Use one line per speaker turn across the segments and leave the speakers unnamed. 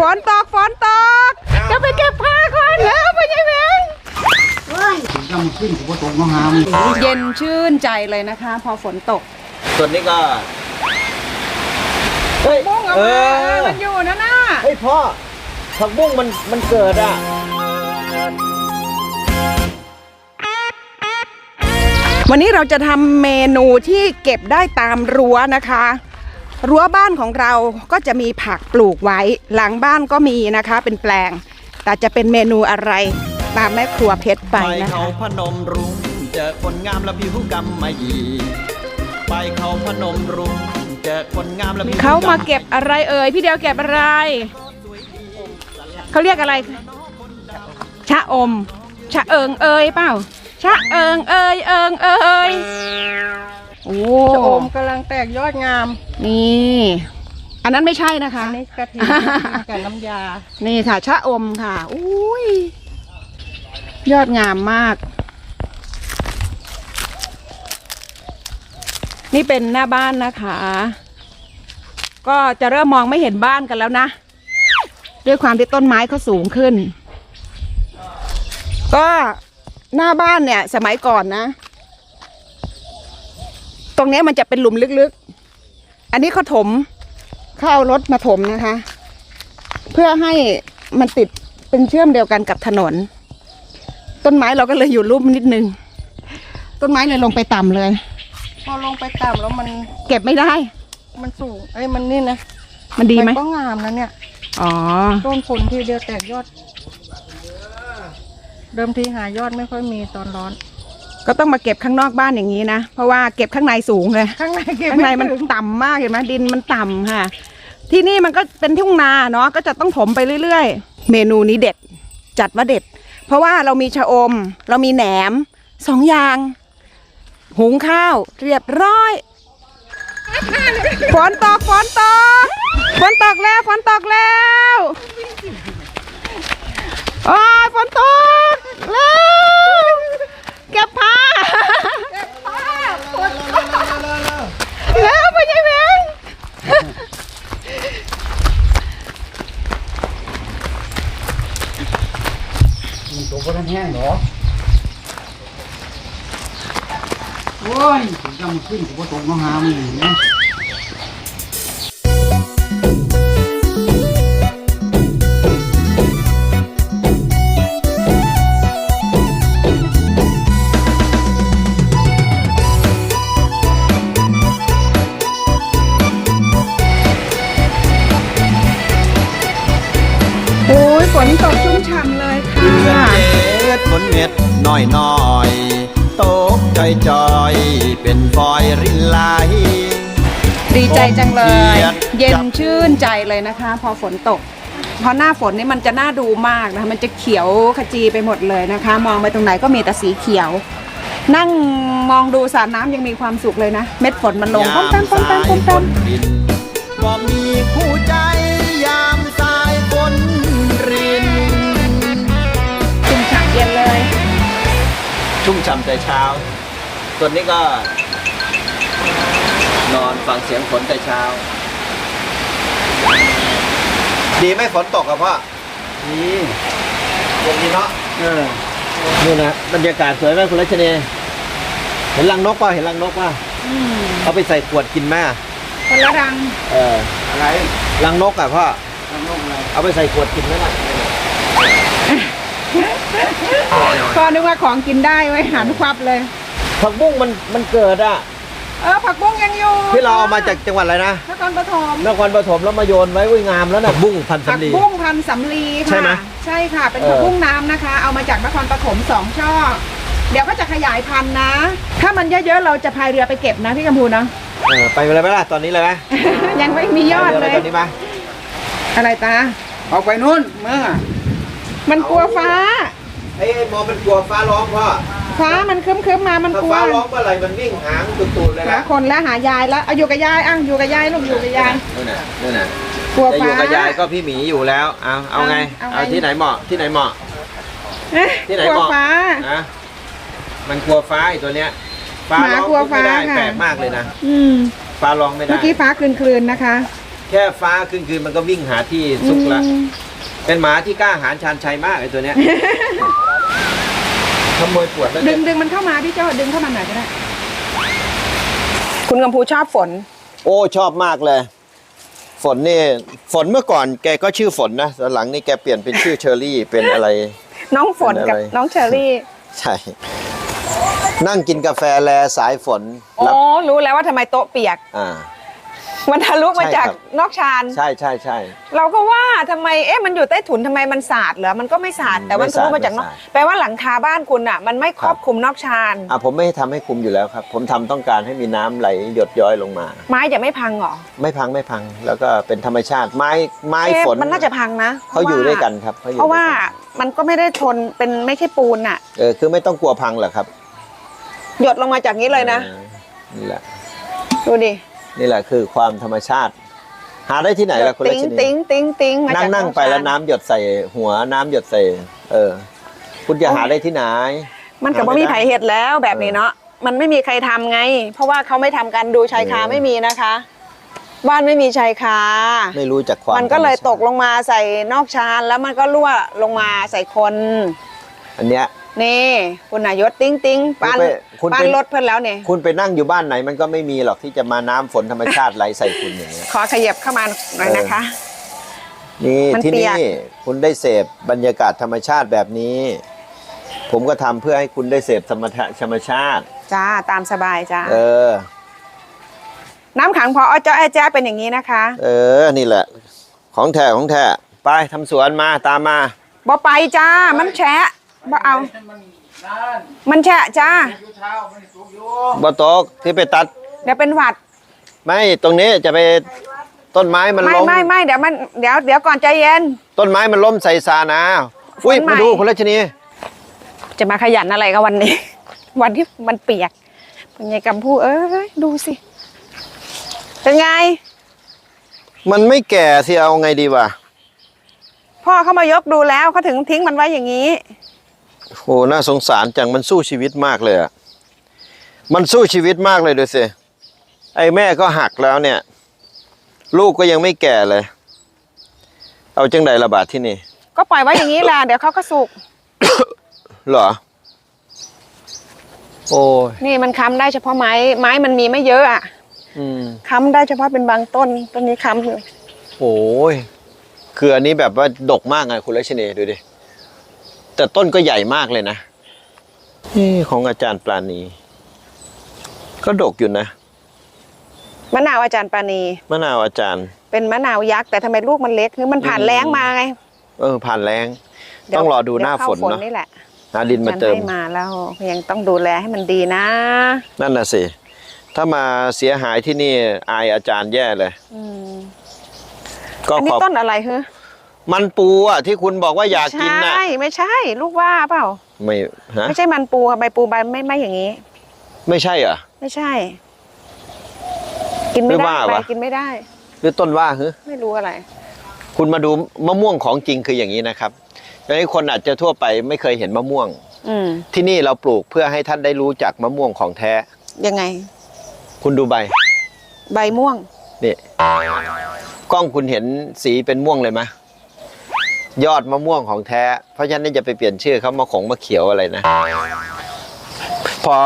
ฝนตกฝนตกจะไปเก็บผ้าก่อนแล้วไปยายแมง
ถึงจะมันขึ้นกับว่าตกน้องหาม
เย็นชื่นใจเลยนะคะ พอฝนตก
ส่วนนี้ก็เฮ้ย
บุ้งเอา
เอ
มา
อ
เออมันอยู่นะน่ะ
เฮ้ยพ่อผักบุ้งมันมันเกิดอะ
วันนี้เราจะทำเมนูที่เก็บได้ตามรั้วนะคะ รั้วบ้านของเราก็จะมีผักปลูกไว้ หลังบ้านก็มีนะคะเป็นแปลง แต่จะเป็นเมนูอะไรตามแม่ครัวเพชรไป
ไป
นะ
เขา
คะ
พนมรุ้งเจอคนงามและผิวกำมะหยี่ไปเขาพนมรุ้งเจอคนงามและผิว
เขามาเก็บอะไรเอ่ยพี่เดียวเก็บอะไร เขาเรียกอะไร ชะอม ชะเอิงเอ่ยเปล่า ชะเอิงเอ่ยเอิงเอ่ย โอ้
ชะอมกำลังแตกยอดงาม
นี่ อันนั้นไม่ใช่นะคะ
อันนี้กะทิกับน้ำยา
นี่ค่ะ ชะอมค่ะ อุ้ย ยอดงามมาก นี่เป็นหน้าบ้านนะคะ ก็จะเริ่มมองไม่เห็นบ้านกันแล้วนะ ด้วยความที่ต้นไม้เขาสูงขึ้น ก็หน้าบ้านเนี่ย สมัยก่อนนะต รงเนี้ยมันจะเป็นหลุมลึกๆ อันนี้เขาถมเขาเอารถมาถมนะคะ เพื่อให้มันติดเป็นเชื่อมเดียวกันกับถนน ต้นไม้เราก็เลยอยู่รูปนิดนึง ต้นไม้เลยลงไปต่ำเลย
พอลงไปต่ำแล้วมัน
เก็บไม่ได้
มันสูงเอ้ยมันนี่นะ
มันดีไหม
ก็งามนะเนี่ย
อ๋อ
ต้นฝนทีเดียวแตกยอด เดิมทีหายอดไม่ค่อยมีตอนร้อน
ก็ต้องมาเก็บข้างนอกบ้านอย่างนี้นะ เพราะว่าเก็บข้างในสูงเลย
ข้างในเก็บ
ข้างในมัน
ไถึง
ต่ำมากเห็นไหมดินมันต่ำค่ะ ที่นี่มันก็เป็นทุ่งนาเนาะก็จะต้องถมไปเรื่อยๆ เมนูนี้เด็ด จัดว่าเด็ด เพราะว่าเรามีชะอม เรามีแหนมสองอย่าง หุงข้าว เรียบร้อยฝนตกฝนตกฝนตกแล้วฝนตกแล้วโอ้ยฝนตกแล้ว เก็บผ้าเก็บผ้าฝนตกแล้วไปยังไง
มันตกก็ทันแห้งเหรอโอ้ยถึงจะมันขึ้นกับว่าตกน้องหามนะ
โอ้ย ฝนตกชุ่มฉ่ำเลยค่ะ
เดือดฝนเม็ดน้อยน้อยตกจอยจอยเป็นฟอยรินไหล
ดีใจจังเลย
เย็
นชื่นใจเลยนะคะ พอฝนตก พอหน้าฝนนี่มันจะน่าดูมากนะคะมันจะเขียวขจีไปหมดเลยนะคะ มองไปตรงไหนก็มีแต่สีเขียว นั่งมองดูสระน้ำยังมีความสุขเลยนะ เม็ดฝนมันลงป้อมแป้มป้อมแป้มป้อมแป้ม
รินบ่มีคู่ใจ
ชุ่มฉ่ำแต่เช้าส่วนนี้ก็ นอนฟังเสียงฝนแต่เช้า
ดีไหมฝนตกอะพ่อ
นี่
เย็นดีเนาะ
เออนี่นะบรรยากาศสวยไหมคุณรัชนี
เห็นรังนกป่ะเห็นรังนกป่ะเอาไปใส่ขวดกินไหมอะ
คนละรัง
เออ
อะไร
รังนกอะพ่อ
น้องนกอะไร
เอาไปใส่ขวดกินไหมล่ะ
ก็นึกว่าของกินได้ไว้หันควับเลย
ผักบุ้งมันมันเกิดอะ
เออผักบุ้งยังอยู่
ที่เราเอามาจากจังหวัดอะไรนะ
นครปฐม
นครปฐมแล้วมาโยนไว้อุ้ยงามแล้วนะบุ้งพัน
ผัก
สำลี
บุ้งพันสำลีค่ะ
ใช่ไหม
ใช่ค่ะ เป็น
เออ
ผักบุ้งน้ำนะคะ เอามาจากนครปฐมสองช่อเดี๋ยวก็จะขยายพันธุ์นะ ถ้ามันเยอะๆเราจะพายเรือไปเก็บนะพี่กำพูนะ
เออไปเลยไหมล่ะตอนนี้เลยไหม
ยังไม่มียอด
ไป
เล
เลย
ย
ตอนนี้ไหม
อะไรตา
เอาไปนู่นเมื่อ
มันกลัวฟ้า
ไอ้มอมันกลัวฟ้าร้องพ่อ
ฟ้ามันครึ้มๆมามัน
ถ้าก
ลัว
ฟ้าร้องเมื่อไหร่มันวิ่งหางตุ่ๆเลย
หา
นะ
คนแล้วหายายแล้วเอาอยู่กับยายอะอยู่กับยายลูกอยู่กับยาย
นู่นน่ะนู่นน่ะ
กลัว
จะอ
ฟ้า
ยู่กับยายก็พี่หมีอยู่แล้วเอาเอาไง
เอาไง
เอาที่ไหนเหมาะที่ไหนเหมาะ
เอ๊ะ
ที่ไหน
กลัว
เหมาะ
ฟ้า
นะมันกลัวฟ้าไอ้ตัวเนี้ยฟ้า
หมา
ร้อง
กลัว
ไม่ได้
ฟ้าค่ะ
แปลกมากเลยนะ
อืม
ฟ้าร้องไม่ได้
เมื่อกี้ฟ้าคลืนๆนะคะ
แค่ฟ้าคืนคืนมันก็วิ่งหาที่ซุกละ เป็นหมาที่กล้าหาญชาญชัยมากไอ้ตัวเนี้ยขโมยปวดแล้ว
ดึ
เนี่ย
งดึงมันเข้ามาพี่เจ้าดึงเข้ามาหน่อยก็ได้ คุณกำพูชอบฝน
โอ้ชอบมากเลย ฝนนี่ฝนเมื่อก่อนแกก็ชื่อฝนนะตอนหลังนี่แกเปลี่ยนเป็นชื่อเชอรี่เป็นอะไร
น้องฝนกับ
เป็นอะไร
น้องเชอรี่
ใช่ นั่งกินกาแฟแลสายฝน
โอ้
รับ
รู้แล้วว่าทำไมโต๊ะเปียก
อ่า
มันทะลุมา
ใช่
จาก
ครับ
นอกชาน
ใช่ใช่ใช่
เราก็ว่าทำไมเอ๊ะมันอยู่ใต้ถุนทำไมมันสาดเหรอมันก็ไม่สาดแต่มัน
ไม่
ทะ
สาด
ลุมาจากนอก
ไม่สาด
แปลว่าหลังคาบ้านคุณอะมันไม่ครอบ
ครับ
คลุมนอกชาน
อะผมไม่ทำให้คุมอยู่แล้วครับ ผมทำต้องการให้มีน้ำไหลหยดย้อยลงมา
ไม้จะไม่พังเหรอ
ไม่พังไม่พังแล้วก็เป็นธรรมชาติไม้ไม้
เอ๊ะ
ฝน
มันน่าจะพังนะ
เขาอยู่ด้วยกันครับเขาอยู่
เพราะว่า
ด้วยกัน
มันก็ไม่ได้ทนเป็นไม่ใช่ปูนอะ
เออคือไม่ต้องกลัวพังหรอกครับ
หยดลงมาจากนี้เลยนะ
ออนี่แหละ
ดูดิ
นี่แหละคือความธรรมชาติ หาได้ที่ไหนล่ะคุณ
ติ๊
รั
ง
ชนี
ติ๊งติ๊งติ๊งมา
นั่
จางก
นั่ง
อก
ไปแล้ว
ชา
น้ำหยดใส่หัวน้ำหยดใส่เออ คุณจะหาได้ที่ไหน
มันกับว่ามีไผเห็ดแล้วแบบนี้เนาะมันไม่มีใครทำไง เพราะว่าเขาไม่ทำกันดูชายคา
เออ
ไม่มีนะคะ บ้านไม่มีชายคา
ไม่รู้จักความ
มันก็เลย
ธรรชา
ตกลงมาใส่นอกชานแล้วมันก็รั่วลงมาใส่คน
อันเนี้ย
นี่คุณนายศติ้งติ้งปาน
คุณไปคุณไป
ปานรถเพื่อนแล้วเนี่ย
คุณไปนั่งอยู่บ้านไหนมันก็ไม่มีหรอกที่จะมาน้ำฝนธรรมชาติไหลใส่คุณอย่างเงี้ย
ขอขยับเข้ามาหน่อยนะคะ
นี่
มัน
ที่
เปีย
นี่
ก
คุณได้เสพบรรยากาศธรรมชาติแบบนี้ ผมก็ทำเพื่อให้คุณได้เสพธรรมชาธรรมชาติ
จ้าตามสบายจ้า
เออ
น้ำขังพออ้อเจ้าแอ้แจ้เป็นอย่างนี้นะคะ
เออ นี่แหละ ของแท้ของแท้ไปทำสวนมาตามมา
บ่ไปจ้ามันแฉะ บ่เอา มันแฉะจ้า
บตกที่ไปตัด
เดี๋ยวเป็นหวัด
ไม่ตรงนี้จะไปต้นไม้มัน
ไม่
ล้ม
ไม่ไม่เดี๋ยวมันเดี๋ยวเดี๋ยวก่อนใจเย็น
ต้นไม้มันล้มใส่ซานะอุ้ย
ฝนใหม่
มาดูคุณรัชนี
จะมาขยันอะไรกับวันนี้ วันที่มันเปียกเป็นไงกำพูเอ้ยดูสิเป็นไง
มันไม่แก่สิเอาไงดีวะ
พ่อเขามายกดูแล้วเขาถึงทิ้งมันไว้อย่างนี้
โหน่าสงสารจังมันสู้ชีวิตมากเลยอะมันสู้ชีวิตมากเลยดูสิไอ้แม่ก็หักแล้วเนี่ย ลูกก็ยังไม่แก่เลย เอาจังใดระบาดที่นี่
ก็ปล่อยไว้อย่างนี้แหละ เดี๋ยวเขาก็สุก
เหรอ โอ้ย
นี่มันค้ำได้เฉพาะไม้ ไม้มันมีไม่เยอะอะ
อืม
ค้ำได้เฉพาะเป็นบางต้นต้นนี้ค้ำอยู่
โอ้ยคืออันนี้แบบว่าดกมากไงคุณรัชนีดูดิ แต่ต้นก็ใหญ่มากเลยนะนี่ของอาจารย์ปราณี ก็ดกอยู่นะ
มะนาวอาจารย์ปานี
มะนาวอาจารย์
เป็นมะนาวยักษ์แต่ทำไมลูกมันเล็กคือมันผ่าน
อืม
แล้งมาไง
เออ ผ่านแรง
เยว
ต้องรอดูหน้า
เยว
ฝ
เข้
นเนาะ
นี่แหละ
หาดินมาเติม
ให้มาแล้วยังต้องดูแลให้มันดีนะ
นั่นน่ะสิ ถ้ามาเสียหายที่นี่อายอาจารย์แย่เลย
อืม
ก็
อันนี้
ขอบ
ต้นอะไรเฮ้
มันปูอะที่คุณบอกว่าอยากกินน่ะ
ใช่ไม่ใช่ ลูกว่าเปล่า
ไม่ฮะ
ไม่ใช่มันปูค่ะใบปูใบไม่ไม่อย่างนี้
ไม่ใช่เหรอ
ไม่ใช่ กินไม่
หรือ
ได้
ว่า
ใบ
วะ
กินไม่ได้
หรือต้นว่าฮึ
ไม่รู้อะไร
คุณมาดูมะม่วงของจริงคืออย่างนี้นะครับดังนั้นคนอาจจะทั่วไปไม่เคยเห็นมะม่วง
อืม
ที่นี่เราปลูกเพื่อให้ท่านได้รู้จักมะม่วงของแท้
ยังไง
คุณดูใบ
ใบม่วง
นี่กล้องคุณเห็นสีเป็นม่วงเลยไหม ยอดมะม่วงของแท้ เพราะฉะนั้นจะไปเปลี่ยนชื่อเขามาขงมาเขียวอะไรนะ พอ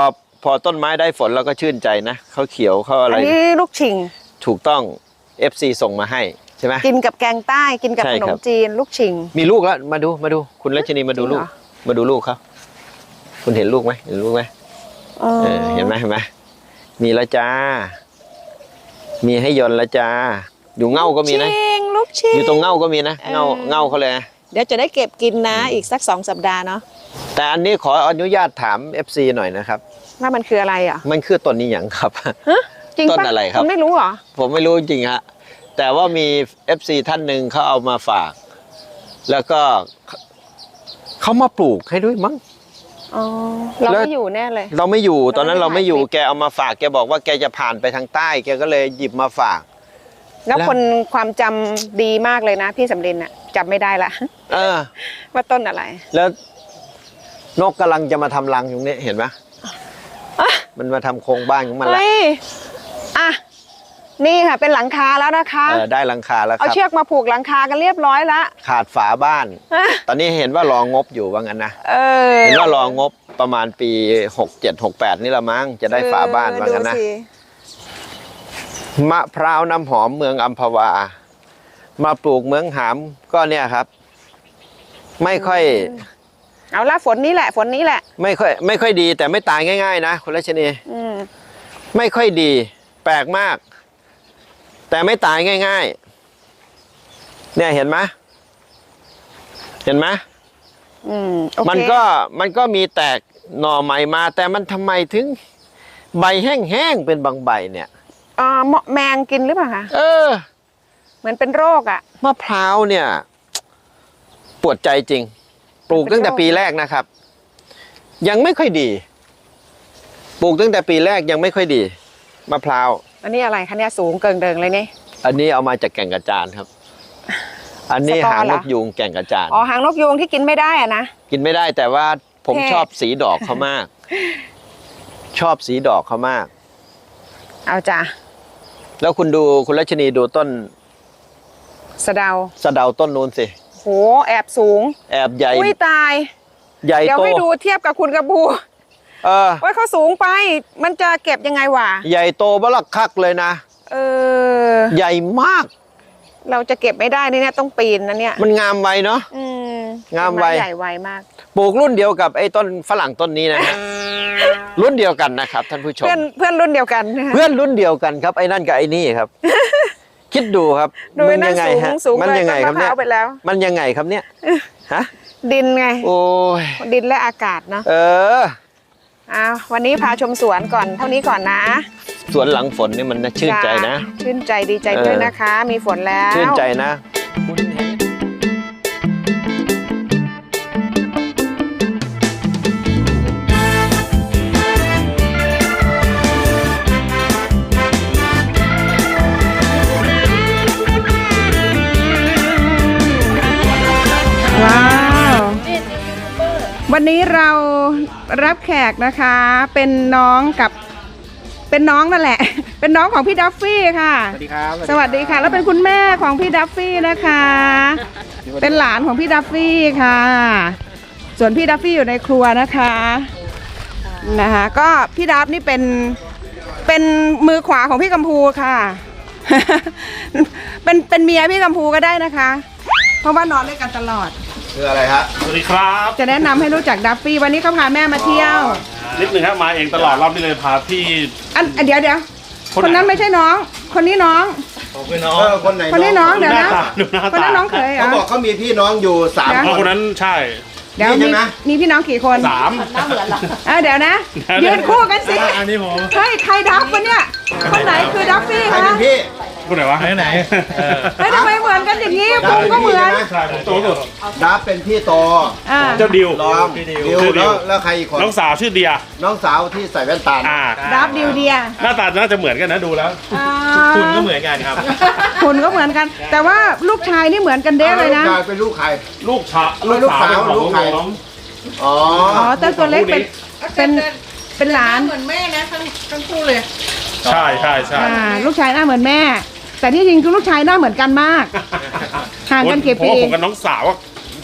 พอต้นไม้ได้ฝนเราก็ชื่นใจนะเขาเขียวเขาอะไร
อันนี้ลูกชิง
ถูกต้อง FC ส่งมาให้ใช่ไหม
กินกับแกงใต้กินกับ
ใช่
ขน
ครั
ม
บ
จีนลูกชิง
มีลูกแล้วมาดูมาดู คุณรัชนีมาดู
จริง
ลูก
เหรอ
มาดูลูกเขาคุณเห็นลูกไหมเห็นลูกไหม
เออ
เออเห็นไหมเห็นไหมมีแล้วจ้า มีให้ยนต์แล้วจ้า อยู่เง่าก็มีนะ
ชิง ลูกชิง
อยู่ตรงเง่าก็มีนะ เง่า
เออ
เง่าเขาเลยนะ
เดี๋ยวจะได้เก็บกินนะอีกสักสองสัปดาห์เนาะ
แต่อันนี้ขออนุญาตถาม FC หน่อยนะครับ
ว่ามันคืออะไรอะ
มันคือต้นนี้อย่างครับ
ฮะจริง
ต้
ปะ
นอะไรครับ
ณไม่รู้เหรอ
ผมไม่รู้จริงฮะ แต่ว่ามี FC ท่านหนึ่งเขาเอามาฝาก แล้วก็เขามาปลูกให้ด้วยมั้ง
อ๋อเรา
แล้ว
ไม่อยู่แน่เลย
เราไม่อยู่ตอนนั้น
เรา
เรา
ไม่
ไม่อยู่
ถ่ายคลิป
แกเอามาฝากแกบอกว่าแกจะผ่านไปทางใต้ แกก็เลยหยิบมาฝาก
แล้ว
แล้ว
คนความจำดีมากเลยนะ พี่สำลินอะจำไม่ได้ละ
เออ
ว่าต้นอะไร
แล้วนกกำลังจะมาทำรังอยู่นี่เห็นไหม
อะ
มันมาทำโครงบ้านของมันละ
เฮ้ยอะนี่ค่ะ เป็นหลังคาแล้วนะคะ
เออได้หลังคาแล้วค
เอา
รับ
เชือกมาผูกหลังคากันเรียบร้อยแล้ว
ขาดฝาบ้าน ตอนนี้เห็นว่ารองบอยู่ว่างั้นนะ
เออ
เห็นว่ารองบประมาณปี 67 68 นี่ละมั้งจะได้ฝาบ้านว่างั้นนะ
ดูสิ
มะพร้าวน้ำหอมเมืองอัมพวา มาปลูกเมืองหามก็เนี่ยครับ ไม่ค่อย
เอาละฝนนี้แหละ ฝนนี้แหละ
ไม่ค่อยไม่ค่อยดี แต่ไม่ตายง่าย ๆ นะคุณรัชนี
อืม
ไม่ค่อยดี แปลกมาก แต่ไม่ตายง่าย ๆ เนี่ยเห็นไหมเห็นไหม
อืมโอเค
มันก็มันก็มีแตกหน่อใหม่มา แต่มันทำไมถึง ใบแห้งๆเป็นบางใบเนี่ย
อ่าเหมาะแมงกินหรือเปล่าคะ
เออ
เหมือนเป็นโรคอะ
มะพร้าวเนี่ย ปวดใจจริง ปลูกตั้งแต่ปีแรกนะครับ ยังไม่ค่อยดี ปลูกตั้งแต่ปีแรกยังไม่ค่อยดีมะพร้าว
อันนี้อะไรคะเนี่ยสูงเกิงเดิงเลยนี่
อันนี้เอามาจากแก่งกระจานครับ อันนี้
สตอ
หาง
เหร
น
อ
กยูงแก่งกระจาน
อ๋อหางนกยูงที่กินไม่ได้อะนะ
กินไม่ได้แต่ว่าผม
เท่
ชอบสีดอกเขามาก ชอบสีดอกเขามาก
เอาจ้ะ
แล้วคุณดูคุณรัชนีดูต้น
สะเดา
สะเดาต้นนู้นสิ
โหแอบสูง
แอบใหญ่
อุ้ยตาย
ใหญ่
เดี๋ยว
โต
ให้ดูเทียบกับคุณกระบู
เออ
ว่าเขาสูงไป มันจะเก็บยังไงวะ
ใหญ่โตบลักคักเลยนะ
เออ
ใหญ่มาก
เราจะเก็บไม่ได้นี่เนี่ยต้องปีนนะเนี่ย
มันงามไวเนาะ
อืม
งามไว
ใหญ่ไวมาก
ปลูกรุ่นเดียวกับไอ้ต้นฝรั่งต้นนี้นะฮะ รุ่นเดียวกันนะครับท่านผู้ชม
เพื่อนเพื่อนรุ่นเดียวกันนะคะ
เพื่อนรุ่นเดียวกันครับไอ้นั่นกับไอ้นี่ครับ คิดดูครับ
ดู
มั
ไอ้นั่
ยั
น
ไง
สูง
ฮะ
สูง
มัน
เลย
ยังไง
ต้น
ค
มะ
รับ
พ
เนี่ย
ร้าวไปแล้ว
มันยังไงครับเนี่ยฮะ
ดินไง
โอ้ย
ดินและอากาศเนาะ
เออ
อ้าววันนี้พาชมสวนก่อนเท่านี้ก่อนนะ
สวนหลังฝนนี่มันน่าชื่นใจนะ
จ้าชื่นใจดีใจ
เออ
ด้วยนะคะ มีฝนแล้ว
ชื่นใจนะ
นนี้เรารับแขกนะคะเป็นน้องกับเป็นน้องนั่นแหละ เป็นน้องของพี่ดัฟฟี่ค่ะ
สวัสดีครับ
สวัสดีค่ะ แล้วเป็นคุณแม่ของพี่ดัฟฟี่นะคะ เป็นหลานของพี่ดัฟฟี่ค่ะ ส่วนพี่ดัฟฟี่อยู่ในครัวนะคะนะคะก็พี่ดัฟนี่เป็นเป็นมือขวาของพี่กัมพูค่ะ เป็นเป็นเมียพี่กัมพูก็ได้นะคะ เพราะว่านอนด้วยกันตลอด
คืออะไรฮะ
สวัสดีครับ
จะแนะนำให้รู้จักดัฟฟี่วันนี้เขาพาแม่มาเที่ยว
นิดนึงครับมาเองตลอดรอบนี้เลยพาพี่
อันอันเดี๋ยวเดี๋ยว
คนไหน
คนนั้นไม่ใช่น้อง คนนี้น้อง
เออคนไหน
คนนี้น้องเดี๋ยว
หน้า
นะ
ตาดูหน้า
คนนั้น
ตา
น้องเขยเหร
เขา
อ
บอกเขามีพี่น้องอยู่สาม
เดี๋ยว
อ๋อ
ค
คนนนั้นใช่
เดี๋ยว
นี่ใช่
มี
ไหม
มีพี่น้องกี่คน
สาม
เออเดี๋ยวนะ
เดี๋
ยื
ยว
นคู่กันสิ
อันนี้ผม
เฮ้ยใครดับวะเนี่ยคนไหนคือดับฟี่
ใคร
คะ
เป็นพี่
คนไหนวะไหนไหน
เฮ้ยทำไมเหมือนกันอย่างนี้พุงก็เหมือน
ใช่ผมโตสุด
ดับเป็นพี่โต
อ่า
เจ้าดิว
รองดิวแล้วแล้วใครอีกคน
น้องสาวชื่อเดีย
น้องสาวที่ใส่แว่นตา
อ่า
ดับดิวเดีย
หน้าตาน่าจะเหมือนกันนะดูแล้ว
คุณก็เหมือนกันครับ คุณก็เหมือนกัน แต่ว่าลูกชายนี่เหมือนกันเด้เลยนะ
กลายเป็นลูกใคร
ลูกชา
ลูกสาว
เป็นของ
ลูกใคร
น้อง
อ๋อ
อ๋อแต่ตัวเล็กเป็นเป็นเป็นหลาน
เหมือนแม่นะทั้งทั้งคู่เลย
ใช่ใช่ใช่
อ่าลูกชายหน้าเหมือนแม่ แต่ที่จริงคือลูกชายหน้าเหมือนกันมาก ห่างกันกี่
เพ
ปี
ราะว่าผมกับน้องสาวอะ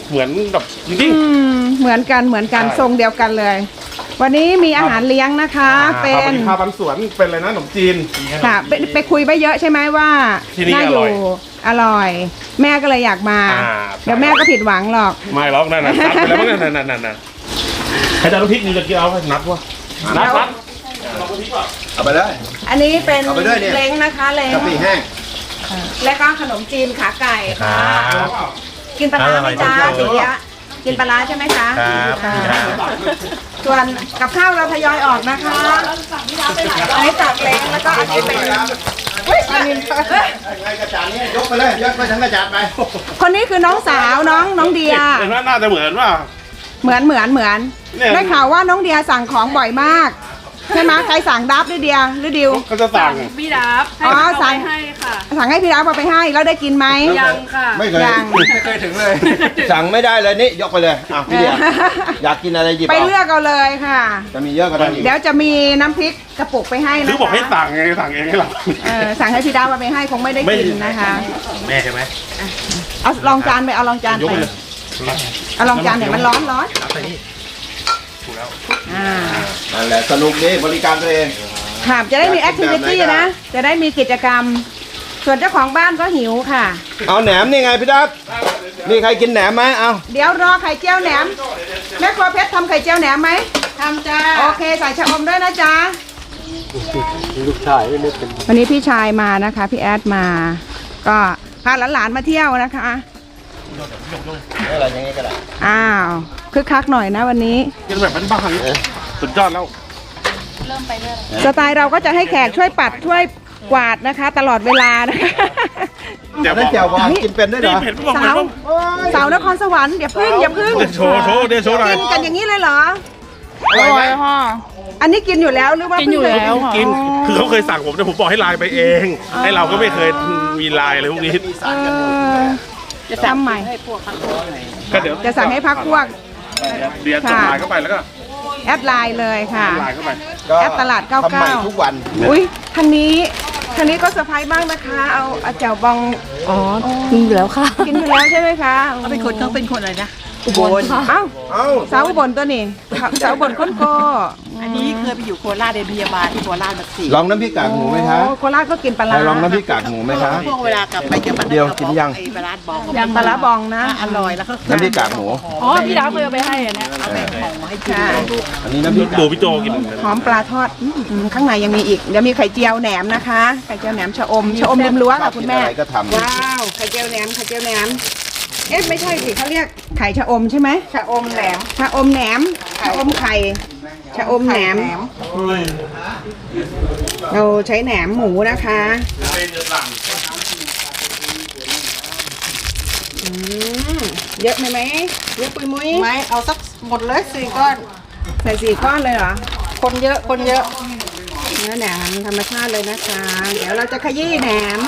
เหมือนแบบจริง
อืมเหมือนกันเหมือนกัน
ใช่
ทรงเดียวกันเลย วันนี้มีอาหารเลี้ยงนะคะ
ๆ
เป็น
ข้าวบันสวนเป็นอะไรนะขนมจีน
ค่ะไปไปคุยไปเยอะใช่ไหมว่า
ที่นี่
น่าอยู่อร่อย แม่ก็เลยอยากมา
อ่า
เดี๋ยวแม่ก็ผิดหวังหรอก
ไม่หรอกนั่นน่ะนัดไปแล้วมั้งนั่นนั่นนั่นนั่นใครจะเอาพริกนี่จะกินเอานัดวะนัดนัด
เอาไปเลย
อันนี้เป็น
เอาไปด้วยเนี่ย
เล้งนะคะเล้ง
กะปิแห้ง
และก็ขนมจีนขาไก่ค่ะกินปลาร้าไหมจ๊ะสียะกินปลาร้าใช่ไหมคะค่ะส่วนกับข้าวเราทยอยออกนะคะอันนี้ตักเล้งแล้วก็อันนี้เป็นเฮ้ยอันนี้
ไงกระจาดนี้ยกไปเลยยกไปทั้งกระจาดไป
คนนี้คือน้องสาวน้องน้องเดีย
เห็นว่าน่าจะเหมือนว่า
เหมือนเหมือนเหมือน
เนี่ย
ได้ข่าวว่าน้องเดียสั่งของบ่อยมาก ใช่ไหมใครสั่งดับหรือเดียหรือดิว
เขาจะสั่ง
พี่ดับให้
อ๋อ
เขา
สั่ง
ไปให้ค่ะ
สั่งให้พี่ดับเอาไปให้แล้วได้กินไหม
ยังค่ะ
ไม่เคย
ยัง
ไม่เคยถึงเลย สั่งไม่ได้เลยนี่ยกไปเลยอะพี่เดียอยากกินอะไรหยิบ
ไป
เอา
เลือกเอาเลยค่ะ
จะมีเยอะกว่านั้นอีก
เดี๋ยวจะมีน้ำพริกกระปุกไปให้นะ
คือบอกให้
คะ
สั่งไงสั่งเองให้เรา
เออสั่งให้พี่ดับเอาไปให้คงไม่ได้กินนะคะ
แม่ใช่ไหม
เอาลองจานไปเอาลองจาน
ยก
ไป
ไปเลย
เอาลองจานเนี่ยมันร้อนร้อน อ่า
นั่นแหละสนุกดีบริการตัวเอง
ค่ะจะได้มีแอ
อยา
ค
กกิ
ทิ
น
วิ
แบบไหน
ตี้
ก็
นะ จะได้มีกิจกรรม ส่วนเจ้าของบ้านก็หิวค่ะ
เอาแหนมนี่ไงพี่ดับมีใครกินแหนมไหมเอา
เดี๋ยวรอไข่เจียวแหนมแม่ครัวเพชรทำไข่เจียวแหนมไหม
ทำจ้า
โอเคใส่ชะอมด้วยนะจ๊ะลูกชายวันนี้พี่ชายมานะคะ พี่แอดมา ก็พาหลานๆมาเที่ยวนะคะ
อะไรยังไงก็ได้
อ้าว คึกคักหน่อยนะวันนี้
กินแบบบ้านๆสุดยอดแล้ว
สไตล์เราก็จะให้แขกช่วยปัดช่วยกวาดนะคะ ตลอดเวลานะคะ
เดี๋ยว
นั่นแจ่วบองกินเป็นด้วยเหร
นี่
อ
เผ็ดบอก
สา
เล
วยสาวนครสวรรค์อย่าพึ่งอย่าพึ่ง
โชว์โชว์เดี๋ยวโชว์หน่อย
กินกันอย่างนี้เลยเหรอ
อร่อยไหม
อันนี้กินอยู่แล้วหรือว่า
กินอยู่แล้ว
กินคือเขาเคยสั่งผมแต่ผมบอกให้ไลน์ไปเองให้เราก็ไม่เคยมีไลน์อะไรพวกนี้
เออจะทำใหม่
ก็เดี๋ยว
จะสั่งให้พักพวก
เรียนส่งไลน์เข้าไปแล้วก็
แอดไลน์เลยค่ะ
ไลน์เข้าไป
ก็
แอปตลาด99
ทำใหม่ทุกวัน
อุ้ยทางนี้ทางนี้ก็เซอร์ไพรส์บ้างนะคะ เอาเอาแจ่วบอง
อ๋อกินอยู่แล้วค่ะ
กินไปแล้วใช่ไหมคะ
เขาเป็นคนเขาเป็นคนอะไรนะ
อุบลเอ้า
เอ้า
สาวอุบลตัวนี้สาวอุบลค้นโก
อันนี้เคยไปอยู่โคราชเรียนพยาบาลที่โคราชมาสี่
ลองน้ำพริกกากหมูไหมคะ
โอ้โคราชก็กินปลา
ใคร
ร้า
ลองน้ำพริกกากหมูไหมคะ
พวกเวลากลับไปจะมา
เดี๋ยวกินยัง
ไอ้ปลาร้าบอก
ยำปลาร้าบองนะ
อร่อยแล้วก็
น้ำพริกกากหมู
อ๋อพี่ดาวเคยเอาไปให้อันเนี้ยเอาไปห่อให้กิน
ค่ะ
อันนี้น้ำพริกกาก
ดูพี่โจกิน
หอมปลาทอดอืมข้างในยังมีอีกเดี๋ยวมีไข่เจียวแหนมนะคะไข่เจียวแหนมชะอมชะอมริมรั้วค่ะคุณแม่
ชอบกินอะไรก็ทำ
ว้าวไข่เจียวแหนมไข่เจียวแหนม เอ๊ะไม่ใช่สิเขาเรียกไข่ชะอมใช่ไหมชะอมแหนมชะอมแหนมชะอมไข่ชะอมแหนม เราใช้แหนมหมูนะคะอืมเยอะไหมไหมเยอะปุยมุ้ย
ไม่เอาสักหมดเลยสี่ก้อน
ใส่สี่ก้อนเลยเหรอ
คนเยอะคนเยอะ
เนื้อแหนมธรรมชาติเลยนะคะ เดี๋ยวเราจะขยี้แหนม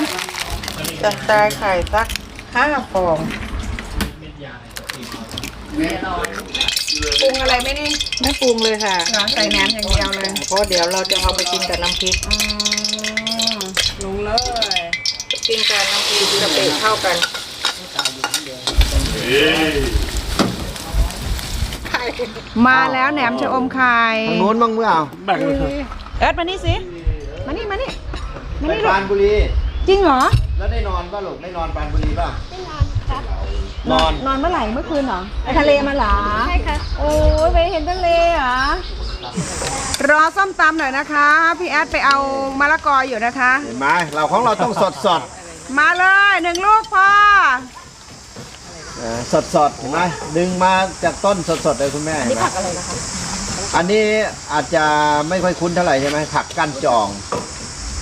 จะตายไข่สักห้าฟอง
ปรุงอะไรไหมนี่
ไม่ปรุงเลยค่ะ
เหรอใส่แหนมอย่างเดียวเลย
เพราะเดี๋ยวเราจะเอาไปกินกับน้ำพริก
อ๋อลงเลย
กินกับน้ำพริกกะปิเข้ากัน
มาแล้วแหนมชะอมไข่
ทางโน้นบ้างเมื่อเอา
แบ่งเลย
เอิร์ดมานี่สิ มานี่มานี่มา
ไป
นี่ลู
ปรากนบุรี
จริงเหรอ
แล้วได้นอนป่ะลูกได้นอนปรานบุรีป่ะ
นอน นอนเมื่อไหร่เมื่อคืนเหรอไปทะเลมาเหรอใช่ค่ะ โอ้ยไปเห็นทะเลเหรอ รอส้มตำหน่อยนะคะ พี่แอดไปเอามะละกออยู่นะคะ
เห็นไหมเราของเราต้องสดสด
มาเลยหนึ่งลูกพอ
สดสดๆเห็นไหมดึงมาจากต้นสดสดๆเลยคุณแม่อันนี้ผักอะไรนะคะ อันนี้อาจจะไม่ค่อยคุ้นเท่าไหร่ใช่ไหมผักก้านจอง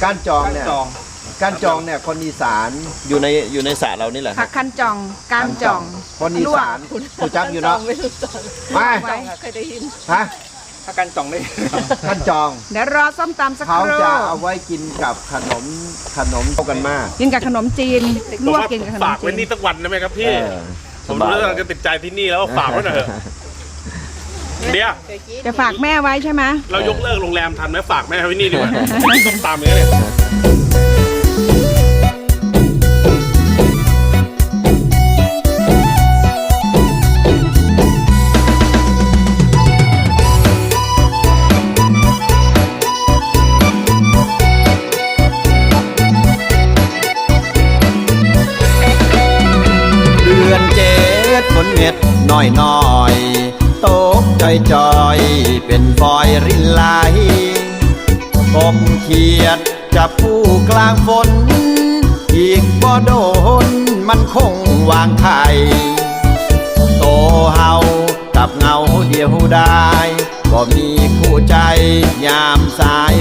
ก้านจองเนี่ย ก้านจองเนี่ยคนอีสาน
อยู่ในอยู่ในสระเรานี่แหละค
ผั
รับ
กคันจ่องก้านจ่อง
คนอีสานรู้จักอยู่เนาะไม่
ไว้
ฮะถ้ากันจองได้กันจอง
เดี๋ยวรอส้มตำสักค
เขา
รู่
จะเอาไว้กินกับขนมขนมเข้ากันมาก
กินกับขนมจีน
ผ
ล
ม
วก
ว่า
กินกับขนม
ฝาก
จี
ไว้
น
นี่สักวันได้ไหมครับพี่
เออ
ผมรู้ว่าจะติดใจที่นี่แล้วฝากไว้หน่อยเถอะเดี๋ยว
จะฝากแม่ไว้ใช่ไหม
เรายกเลิกโรงแรมทันไหมฝากแม่ไว้นี่ดีกว่า ต้องตามอย่างนี้เนี่ย
น้อยน้อยโตกจอจอยเป็นฟอยรินไหลกบเขียดจับผู้กลางฝน อีกบ่โดนมันคงวางไข่โตเฮากับเงาเดียวได้
ก็มีคู่ใจยา
มสาย